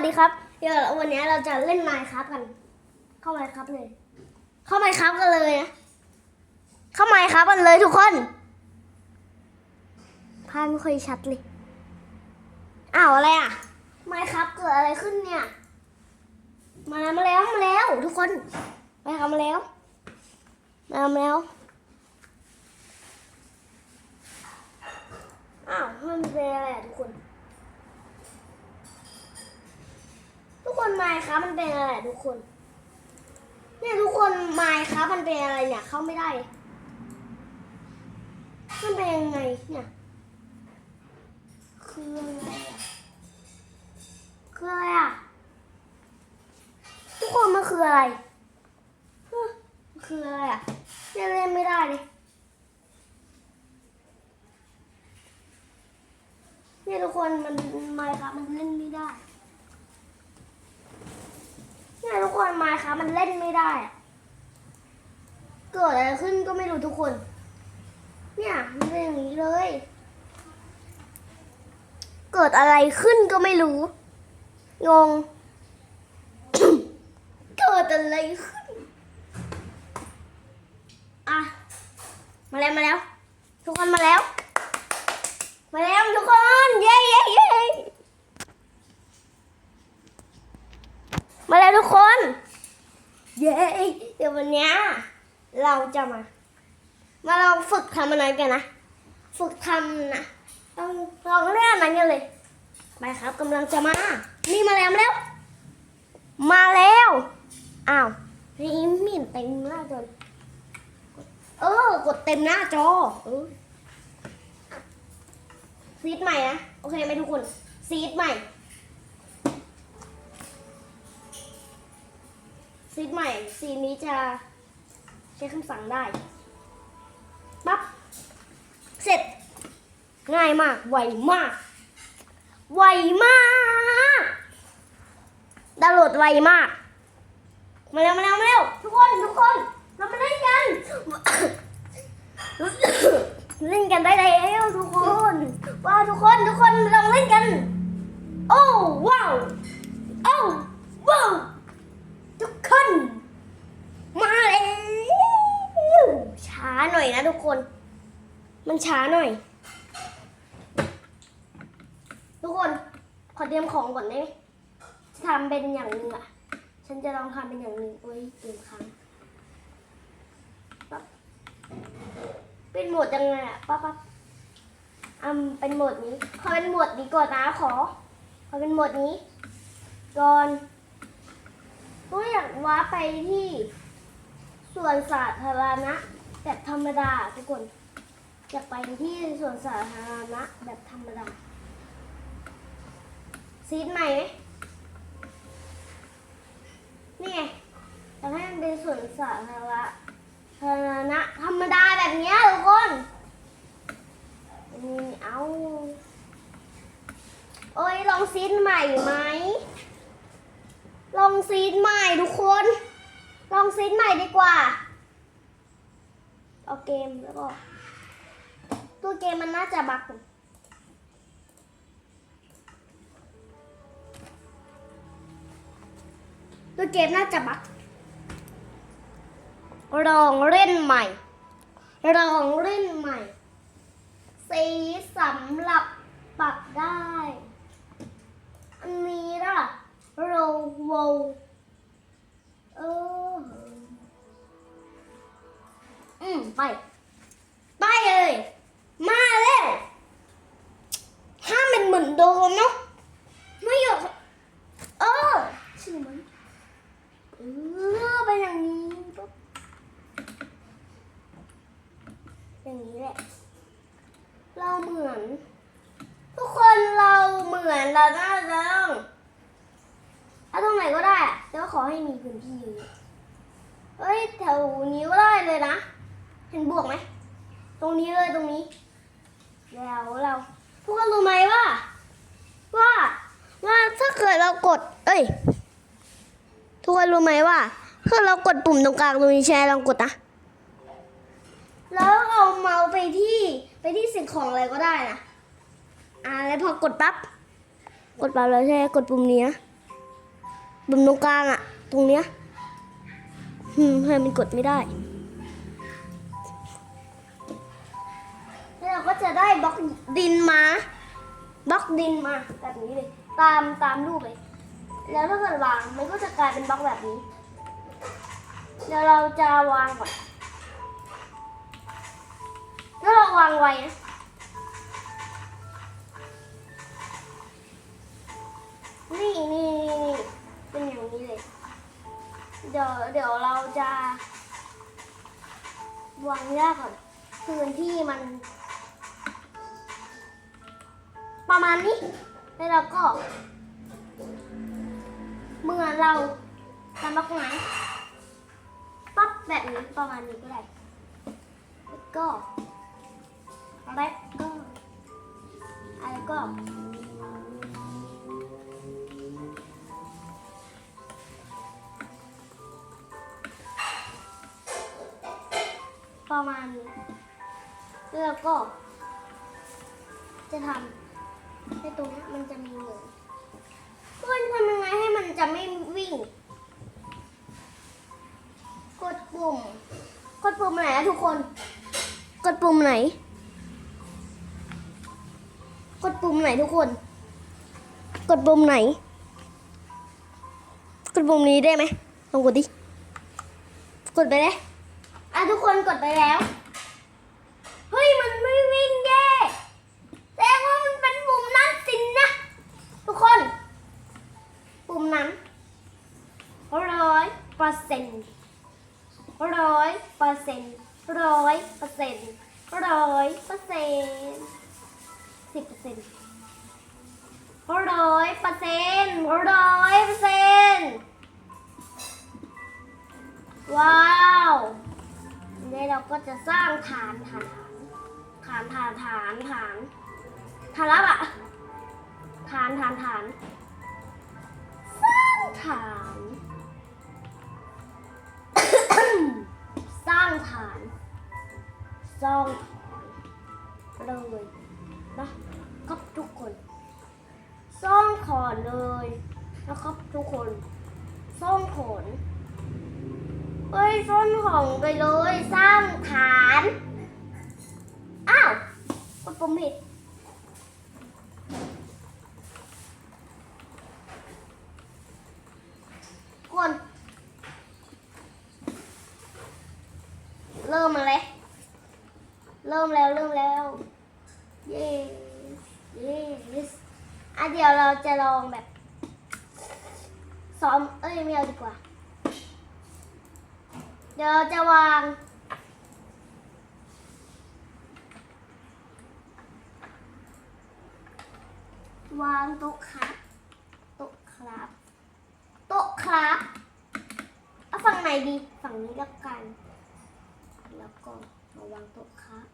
วัสดีครับ เดี๋ยววันนี้เราจะเล่นไมค์ครับกัน เข้าไมค์ครับเลย เข้าไมค์ครับกันเลยนะ เข้าไมค์ครับกันเลยทุกคนภาพไม่ค่อยชัดเลย อ้าวอะไรอะ ไมค์ครับเกิดอะไรขึ้นเนี่ย มาแล้วมาแล้วมาแล้วทุกคนไปครับมาแล้วมาแล้ว มาแล้ว อ้าวมันเป็นอะไรอะทุกคน คนไมค์ครับมันเป็นอะไรทุกคน เนี่ยทุกคนไมค์ครับมันเป็นอะไรเนี่ยเข้าไม่ได้เลยมันเป็นยังไงเนี่ย คืออะไรอะคืออะไรอะ ทุกคนมันคืออะไรมันคืออะไรอะเนี่ยเล่นไม่ได้เลยเนี่ยทุกคนมันไมค์ครับมันเล่นไม่ได้ เนี่ยทุกคนมค์ครับมันเล่นไม่ได้ เกิดอะไรขึ้นก็ไม่รู้ทุกคน เนี่ยมันเป็นอย่างนี้เลย เกิดอะไรขึ้นก็ไม่รู้ งง เกิดอะไรขึ้น อะ มาแล้วมาแล้ว ทุกคนมาแล้ว มาแล้วทุกคน เย้เย้เย้ มาแล้วทุกคน เย้เดี๋ยววันนี้เราจะมา มาลองฝึกทำอะไรกันนะ ฝึกทำนะต้องลองเล่นอันนั้นกันเลยไปครับกำลังจะมา นี่มาแล้วมาแล้ว มาแล้วอ้าวนี่มีนเต็มหน้าจอเออกดเต็มหน้าจอซีดใหม่นะโอเคไหมทุกคนซีดใหม่ ซีดใหม่ ซีนนี้จะใช้คำสั่งได้ปั๊บเสร็จ ง่ายมาก ไวมาก ไวมากดาวน์โหลดไวมาก มาเร็วมาเร็วมาเร็วทุกคน ทุกคน เรามาเล่นกัน เล่นกันได้แล้วทุกคนว้าวทุกคนทุกคนลองเล่นกัน โอ้ว้าว โอ้ว้าว ทุกคนมาแล้วช้าหน่อยนะทุกคน มันช้าหน่อย ทุกคน ขอเตรียมของก่อนได้ไหมจะทำเป็นอย่างหนึ่งอะ ฉันจะลองทำเป็นอย่างหนึ่งโอ้ยเตรียมครั้งเป็นโหมดยังไงอะปั๊บปั๊บอืมเป็นโหมดนี้ ขอเป็นโหมดนี้ก่อนนะขอ ขอเป็นโหมดนี้ก่อน ก็อยากว้าไปที่สวนสาธารณะแบบธรรมดาทุกคน อยากไปที่สวนสาธารณะแบบธรรมดาซีดใหม่ไหมนี่ไงอยากให้มันเป็นสวนสาธารณะธารณะธรรมดาแบบนี้ทุกคนนี่เอา โอ้ยลองซีนใหม่ไหม ลองซีนใหม่ทุกคน ลองซีนใหม่ดีกว่า เอาเกมแล้วก็ ตัวเกมมันน่าจะบักตัวเกมน่าจะบักลองเล่นใหม่ลองเล่นใหม่ สีสำหรับปรับได้ อันนี้ล่ะ โรโวเออ อืม ไป ไปเลย มาเลยถ้ามันเหมือนโดมเนาะไม่หยกเออใช่ไหมเออเป็นอย่างนี้ปุ๊บ อย่างนี้แหละ เราเหมือน ทุกคนเราเหมือนเราน่าจะต้องเอาตรงไหนก็ได้อะแต่ว่าขอให้มีพื้นที่เยอะเฮ้ย แถวนี้ก็ได้เลยนะ เห็นบวกไหม ตรงนี้เลยตรงนี้ แล้วเราทุกคนรู้ไหมว่า ว่าว่าถ้าเกิดเรากด เอ้ย ทุกคนรู้ไหมว่าถ้าเรากดปุ่มตรงกลางตรงนี้ใช่ไหมลองกดนะ แล้วเอาเมาส์ไปที่ไปที่สิ่งของอะไรก็ได้นะอ่าแล้วพอกดปั๊บ กดปั๊บแล้วใช่ไหมกดปุ่มนี้นะปุ่มตรงกลางอะตรงเนี้ย อืมทำไมมันกดไม่ได้ แล้วเราก็จะได้บล็อกดินมา บล็อกดินมาแบบนี้เลย ตามตามรูปเลย แล้วถ้าเกิดวางมันก็จะกลายเป็นบล็อกแบบนี้ เดี๋ยวเราจะวางก่อนแล้วเราวางไว้นะนี่นี่เป็นอย่างนี้เลย เดี๋ยวเดี๋ยวเราจะวางยากก่อนพื้นที่มัน ประมาณนี้ แล้วเราก็เมื่อเราทำบล็อกไม้ปั๊บแบบนี้ประมาณนี้ก็ได้แล้วก็แล้วก็อะไรก็ ประมาณนี้แล้วก็ จะทำให้ตรงนี้มันจะมีเหมือนเพื่อนทำยังไงให้มันจะไม่วิ่ง กดปุ่ม กดปุ่มไหนอะทุกคน กดปุ่มไหน กดปุ่มไหนทุกคน กดปุ่มไหน กดปุ่มนี้ได้ไหมลองกดดิ กดไปเลย อะทุกคนกดไปแล้ว เฮ้ยมันไม่วิ่งแย่แสดงว่ามันเป็นปุ่มนั้นสินนะ ทุกคน ปุ่มนั้นร้อยเปอร์เซ็นต์ร้อยเปอร์เซ็นต์ร้อยเปอร์เซ็นต์ร้อยเปอร์เซ็นต์สิบเปอร์เซ็นต์ร้อยเปอร์เซ็นต์ร้อยเปอร์เซ็นต์ว้าว นี่เราก็จะสร้างฐานฐานฐานฐานฐานฐานฐานแล้วอะฐานฐานฐานสร้างฐาน สร้างฐานสร้างฐานเลยนะครับทุกคนสร้างขอนเลยนะครับทุกคนสร้างขอน เอ้ยสร้างของไปเลยสร้างฐาน อ้าวกดปุ่มผิดคนเริ่มมาเลยเริ่มแล้วเริ่มแล้ว เย้เย้อะเดี๋ยวเราจะลองแบบซ้อม เอ้ยไม่เอาดีกว่า ดี๋ยวจะวาง วางโต๊ะครับโต๊ะครับโต๊ะครับเอาฝั่งไหนดี ฝั่งนี้แล้วกัน แล้วก็มาวางโต๊ะครับ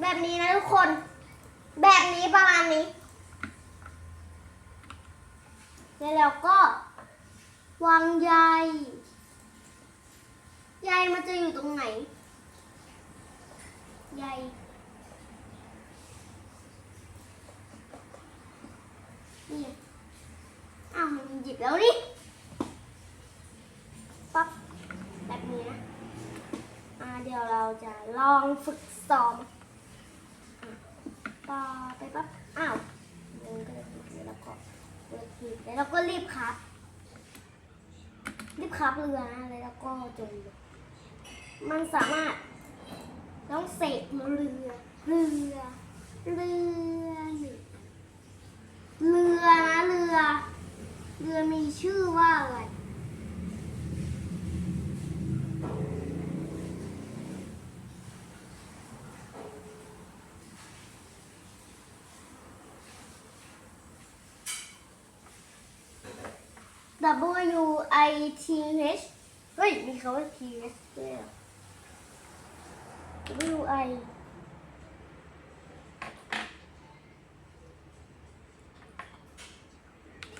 แบบนี้นะทุกคน แบบนี้ประมาณนี้ แล้วเราก็ วางใยใยมันจะอยู่ตรงไหนใยนี่อ้าวมันหยิบแล้วนี่ปั๊บแบบนี้นะ อ่าเดี๋ยวเราจะลองฝึกซ้อม อไปปั๊บ อ้าวเดินก็เลยผิดแล้วก็เปิดผิดแล้วก็รีบครับ รีบขับเรือนะแล้วก็จมมันสามารถต้องเสกเรือเรือเรือเรือนะเรือ เรือมีชื่อว่าอะไร W I T H เฮ้ย มีคำว่า T H ด้วย W I T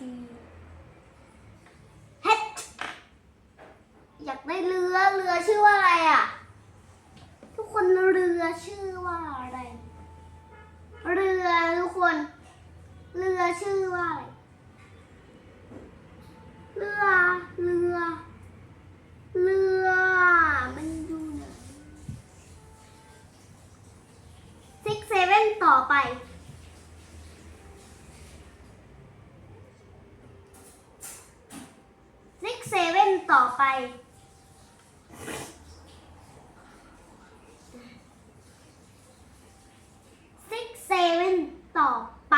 H อยากได้เรือ เรือชื่อว่าอะไรอะ ทุกคนเรือชื่อว่าอะไร เรือทุกคน เรือชื่อว่าอะไร เรือ เรือ เรือ มันอยู่ไหนซิกเซเว่นต่อไป ซิกเซเว่นต่อไป ซิกเซเว่นต่อไป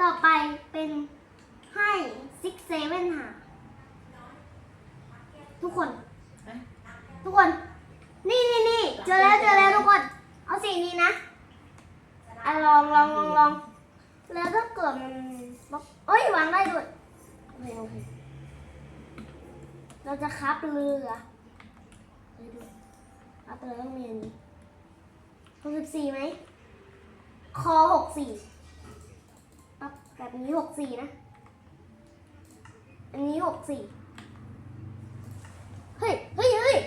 ต่อไปเป็นให้ซิกเซเว่นหา ทุกคน ทุกคน นี่นี่นี่เจอแล้วเจอแล้วทุกคน เอาสีนี้นะ อะลองลองลองลองแล้วถ้าเกิดมันบล็อกเอ้ยวางได้ด้วยโอเคโอเคเราจะคับเรือไปดูคับเรือต้องมีอันนี้หกสิบสี่ไหมคอหกสี่ปั๊บแบบนี้หกสี่นะ อันนี้หกสี่เฮ้ยเฮ้ยเฮ้ย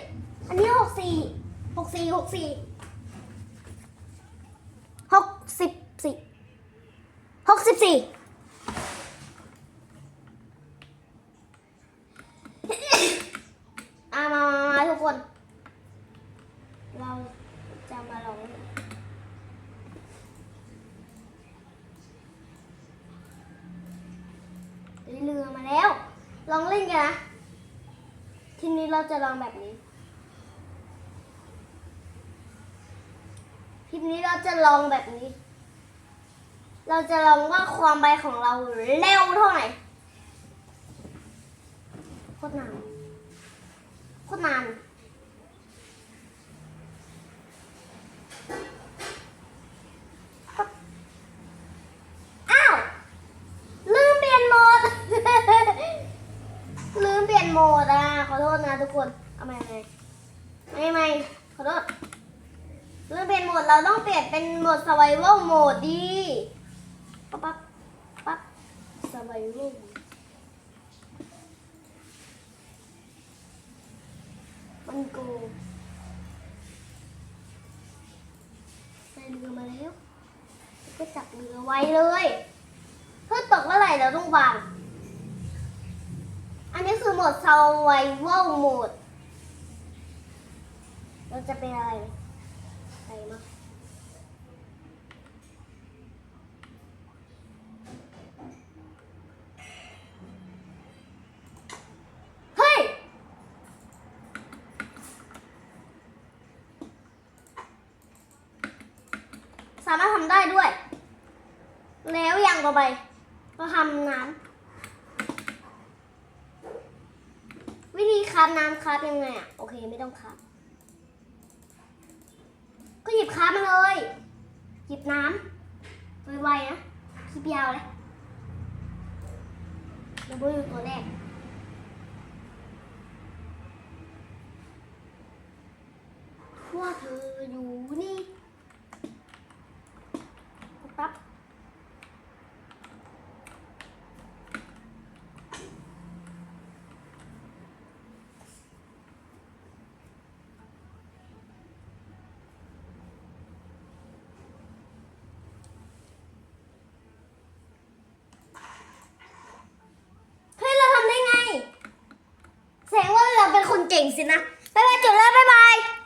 อันนี้หกสี่หกสี่หกสี่ หกสิบสี่ หก สิบสี่อะมามามาทุกคน เราจะมาลองเรือมาแล้ว ลองเล่นกันนะ ทีนี้เราจะลองแบบนี้ทีนี้เราจะลองแบบนี้ เราจะลองว่าความไวของเราเร็วเท่าไหร่โคตรนานโคตรนานอ้าว ลืมเปลี่ยนโหมด ลืมเปลี่ยนโหมดอะ ขอโทษนะทุกคน เอาใหม่เลยไม่ไม่ขอโทษลืมเปลี่ยนโหมดเราต้องเปลี่ยนเป็นโหมด survival mode ดี ปั๊บปั๊บปั๊บ survival มันโกใส่เรือมาแล้วก็จับเรือไว้เลยถ้าตกเมื่อไหร่เราต้องวางอันนี้คือโหมด survival mode เราจะเป็นอะไรใส่มาามารถทำได้ด้วย แล้วอย่างต่อไป ก็ทำน้ำวิธีคับน้ำคับยังไงอะ โอเคไม่ต้องคับก็หยิบคับมาเลย หยิบน้ำไวๆนะคลิปยาวเลยเราดูตัวแรกว่าเธออยู่นี่ปั๊บเฮ้ย เราทำได้ไง แสดงว่าเราเป็น คนเก่งสินะ บ๊ายบายจุดแล้ว บ๊ายบาย